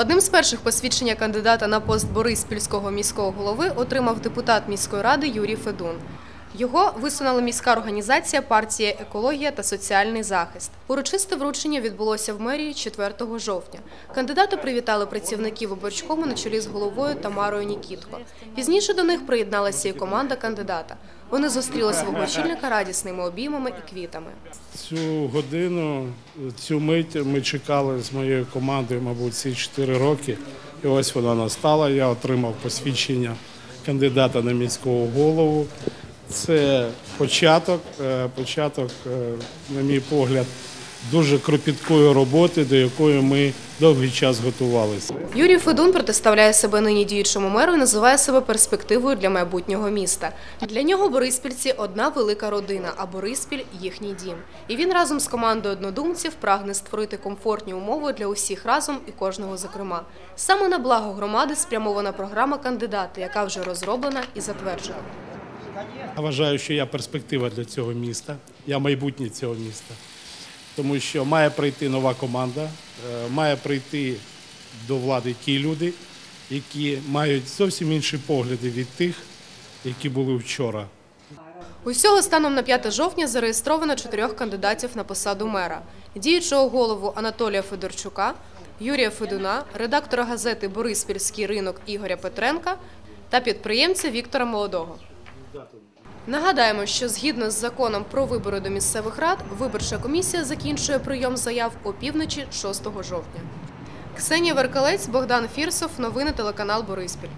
Одним з перших посвідчення кандидата на пост Бориспільського міського голови отримав депутат міської ради Юрій Федун. Його висунула міська організація партія Екологія та соціальний захист. Урочисте вручення відбулося в мерії 4 жовтня. Кандидата привітали працівники виборчкому на чолі з головою Тамарою Нікітко. Пізніше до них приєдналася і команда кандидата. Вони зустріли свого очільника радісними обіймами і квітами. Цю годину, цю мить ми чекали з моєю командою, мабуть, ці 4 роки. І ось вона настала. Я отримав посвідчення кандидата на міського голову. Це початок, е, початок, е, на мій погляд, дуже кропіткої роботи, до якої ми довгий час готувалися. Юрій Федун протиставляє себе нині діючому меру і називає себе перспективою для майбутнього міста. Для нього Бориспільці одна велика родина, а Бориспіль – їхній дім. І він разом з командою однодумців прагне створити комфортні умови для усіх разом і кожного зокрема. Саме на благо громади спрямована програма кандидата, яка вже розроблена і затверджена. Вважаю, що я перспектива для цього міста, я майбутнє цього міста. Тому що має прийти нова команда, е, має прийти до влади ті люди, які мають зовсім інші погляди від тих, які були вчора. Усього станом на 5 жовтня зареєстровано чотирьох кандидатів на посаду мера: діючого голову Анатолія Федорчука, Юрія Федуна, редактора газети Бориспільський ринок Ігоря Петренка та підприємця Віктора Молодого. Нагадаємо, що згідно з законом про вибори до місцевих рад, виборча комісія закінчує прийом заяв опівночі 6 жовтня. Ксенія Веркалець, Богдан Фірсов. Новини телеканал Бориспіль.